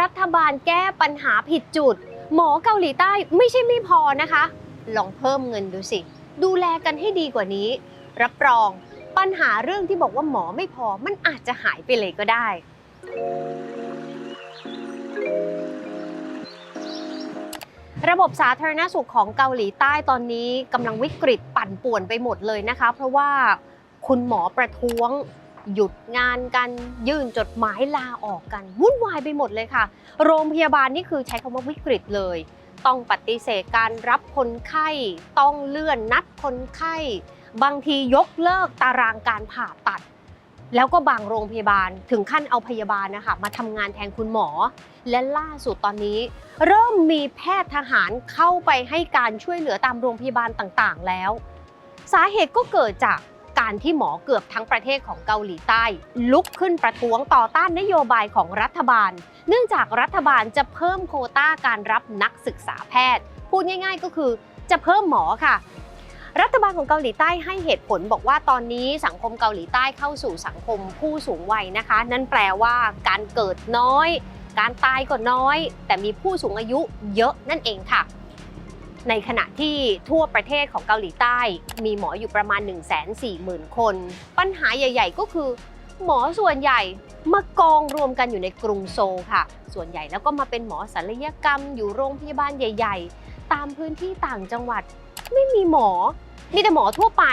รัฐบาลแก้ปัญหาผิดจุด หมอเกาหลีใต้ไม่ใช่ไม่พอนะคะ ลองเพิ่มเงินดูสิ ดูแลกันให้ดีกว่านี้ รับรองปัญหาเรื่องที่บอกว่าหมอไม่พอมันอาจจะหายไปเลยก็ได้ ระบบสาธารณสุขของเกาหลีใต้ตอนนี้กำลังวิกฤตปั่นป่วนไปหมดเลยนะคะ เพราะว่าคุณหมอประท้วง หยุดงานกันยื่นจดหมายลาออกกันวุ่นวายไปหมดเลยค่ะ โรงพยาบาลนี่คือใช้คำว่าวิกฤตเลย ต้องปฏิเสธการรับคนไข้ ต้องเลื่อนนัดคนไข้ บางทียกเลิกตารางการผ่าตัด แล้วก็บางโรงพยาบาลถึงขั้นเอาพยาบาลนะคะมาทำงานแทนคุณหมอ และล่าสุดตอนนี้ เริ่มมีแพทย์ทหารเข้าไปให้การช่วยเหลือตามโรงพยาบาลต่างๆ แล้ว สาเหตุก็เกิดจาก การที่หมอเกือบทั้งประเทศของเกาหลีใต้ ลุกขึ้นประท้วงต่อต้านนโยบายของรัฐบาล เนื่องจากรัฐบาลจะเพิ่มโคต้าการรับนักศึกษาแพทย์ พูดง่ายๆก็คือจะเพิ่มหมอค่ะ รัฐบาลของเกาหลีใต้ให้เหตุผลบอกว่าตอนนี้สังคมเกาหลีใต้เข้าสู่สังคมผู้สูงวัยนะคะ นั่นแปลว่าการเกิดน้อย การตายก็น้อย แต่มีผู้สูงอายุเยอะนั่นเองค่ะ ในขณะที่ทั่วประเทศของเกาหลีใต้ มีหมออยู่ประมาณ 1 4 0 0 0 0 คน ปัญหาใหญ่ ๆ ก็คือ หมอส่วนใหญ่มากองรวมกันอยู่ในกรุงโซลค่ะ ส่วนใหญ่แล้วก็มาเป็นหมอศัลยกรรมอยู่โรงพยาบาลใหญ่ ๆ ตามพื้นที่ต่างจังหวัดไม่มีหมอ มีแต่หมอทั่วไป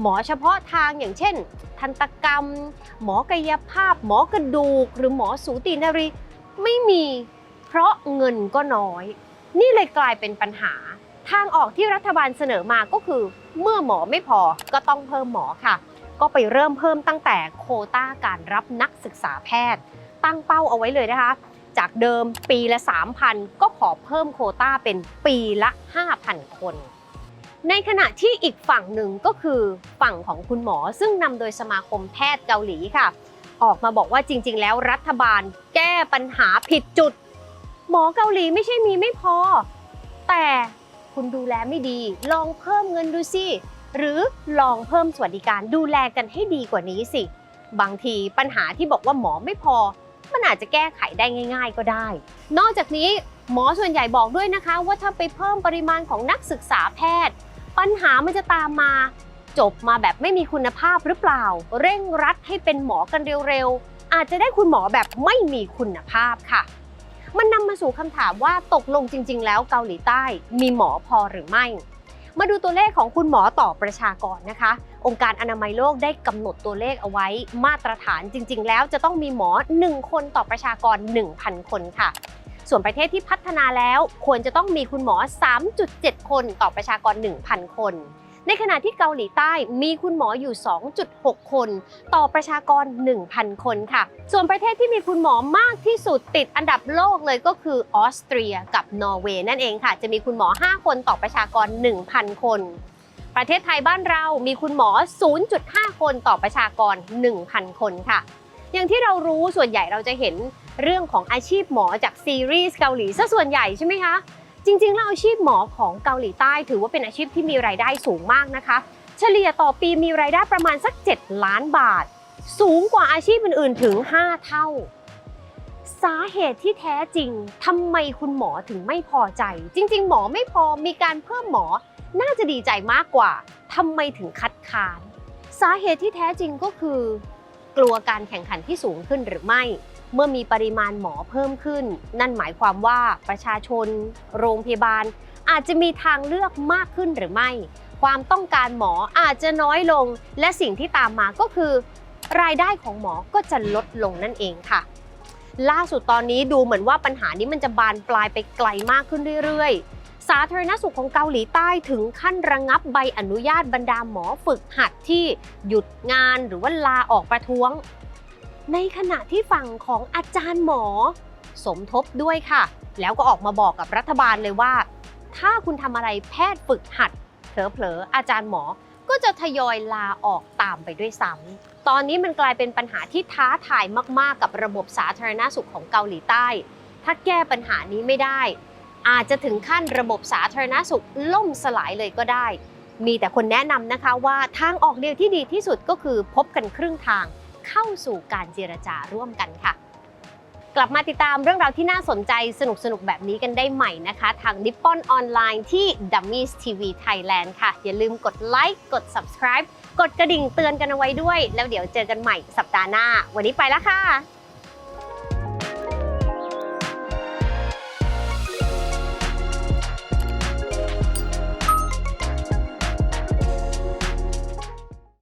หมอเฉพาะทางอย่างเช่น ทันตกรรม หมอกายภาพ หมอกระดูก หรือหมอสูตินรี ไม่มี เพราะเงินก็น้อย นี่เลยกลายเป็นปัญหา ทางออกที่รัฐบาลเสนอมาก็คือเมื่อหมอไม่พอก็ต้องเพิ่มหมอค่ะ ก็ไปเริ่มเพิ่มตั้งแต่โควต้าการรับนักศึกษาแพทย์ ตั้งเป้าเอาไว้เลยนะคะ จากเดิมปีละ 3,000 ก็ขอเพิ่มโควต้าเป็นปีละ 5,000 คนในขณะที่อีกฝั่งหนึ่งก็คือฝั่งของคุณหมอซึ่งนำโดยสมาคมแพทย์เกาหลีค่ะ ออกมาบอกว่าจริง ๆ แล้วรัฐบาลแก้ปัญหาผิดจุด หมอเกาหลีไม่ใช่มีไม่พอ แต่ คุณดูแลไม่ดี ลองเพิ่มเงินดูสิหรือลองเพิ่มสวัสดิการดูแลกันให้ดีกว่านี้สิ บางทีปัญหาที่บอกว่าหมอไม่พอ มันอาจจะแก้ไขได้ง่าย ๆ ก็ได้ นอกจากนี้หมอส่วนใหญ่บอกด้วยนะคะ ว่าถ้าไปเพิ่มปริมาณของนักศึกษาแพทย์ ปัญหามันจะตามมา จบมาแบบไม่มีคุณภาพหรือเปล่า เร่งรัดให้เป็นหมอกันเร็วๆอาจจะได้คุณหมอแบบไม่มีคุณภาพค่ะ มันนำมาสู่คำถามว่าตกลงจริง ๆ แล้วเกาหลีใต้มีหมอพอหรือไม่ มาดูตัวเลขของคุณหมอต่อประชากรนะคะ องค์การอนามัยโลกได้กำหนดตัวเลขเอาไว้มาตรฐานจริง ๆ แล้วจะต้องมีหมอ 1 คนต่อประชากร 1,000 คนค่ะส่วนประเทศที่พัฒนาแล้วควรจะต้องมีคุณหมอ 3.7 คนต่อประชากร 1,000 คน ในขณะที่เกาหลีใต้มีคุณหมออยู่ 2.6 คน ต่อประชากร 1,000 คนค่ะ ส่วนประเทศที่มีคุณหมอมากที่สุดติดอันดับโลกเลยก็คือออสเตรียกับนอร์เวย์นั่นเองค่ะ จะมีคุณหมอ 5 คนต่อประชากร 1,000 คน ประเทศไทยบ้านเรามีคุณหมอ 0.5 คนต่อประชากร 1,000 คนค่ะอย่างที่เรารู้ส่วนใหญ่เราจะเห็นเรื่องของอาชีพหมอจากซีรีส์เกาหลีซะส่วนใหญ่ใช่ไหมคะ จริงๆแล้วอาชีพหมอของเกาหลีใต้ ถือว่าเป็นอาชีพที่มีรายได้สูงมากนะคะ เฉลี่ยต่อปีมีรายได้ประมาณสัก 7 ล้านบาท สูงกว่าอาชีพอื่นๆถึง 5 เท่า สาเหตุที่แท้จริงทำไมคุณหมอถึงไม่พอใจ จริง ๆ หมอไม่พอมีการเพิ่มหมอน่าจะดีใจมากกว่าทำไมถึงคัดค้าน สาเหตุที่แท้จริงก็คือ กลัวการแข่งขันที่สูงขึ้นหรือไม่ เมื่อมีปริมาณหมอเพิ่มขึ้น นั่นหมายความว่าประชาชน โรงพยาบาล อาจจะมีทางเลือกมากขึ้นหรือไม่ ความต้องการหมออาจจะน้อยลง และสิ่งที่ตามมาก็คือ รายได้ของหมอก็จะลดลงนั่นเองค่ะ ล่าสุดตอนนี้ดูเหมือนว่าปัญหานี้มันจะบานปลายไปไกลมากขึ้นเรื่อยๆ สาธารณสุขของเกาหลีใต้ถึงขั้นระงับใบอนุญาตบรรดาหมอฝึกหัดที่หยุดงานหรือว่าลาออกประท้วง ในขณะที่ฝั่งของอาจารย์หมอ สมทบด้วยค่ะ แล้วก็ออกมาบอกกับรัฐบาลเลยว่า ถ้าคุณทำอะไรแพทย์ฝึกหัดเผลอๆอาจารย์หมอก็จะทยอยลาออกตามไปด้วยซ้ำตอนนี้มันกลายเป็นปัญหาที่ท้าทายมากๆ กับระบบสาธารณสุขของเกาหลีใต้ ถ้าแก้ปัญหานี้ไม่ได้ อาจจะถึงขั้นระบบสาธารณสุขล่มสลายเลยก็ได้ มีแต่คนแนะนำนะคะว่าทางออกเดียวที่ดีที่สุดก็คือพบกันครึ่งทาง เข้าสู่การเจรจาร่วมกันค่ะ กลับมาติดตามเรื่องราวที่น่าสนใจสนุกสนุกแบบนี้กันได้ใหม่นะคะ ทางดิปปอนออนไลน์ที่ Dummies TV Thailand ค่ะ อย่าลืมกดไลค์กด subscribe กดกระดิ่งเตือนกันเอาไว้ด้วย แล้วเดี๋ยวเจอกันใหม่สัปดาห์หน้า วันนี้ไปแล้วค่ะ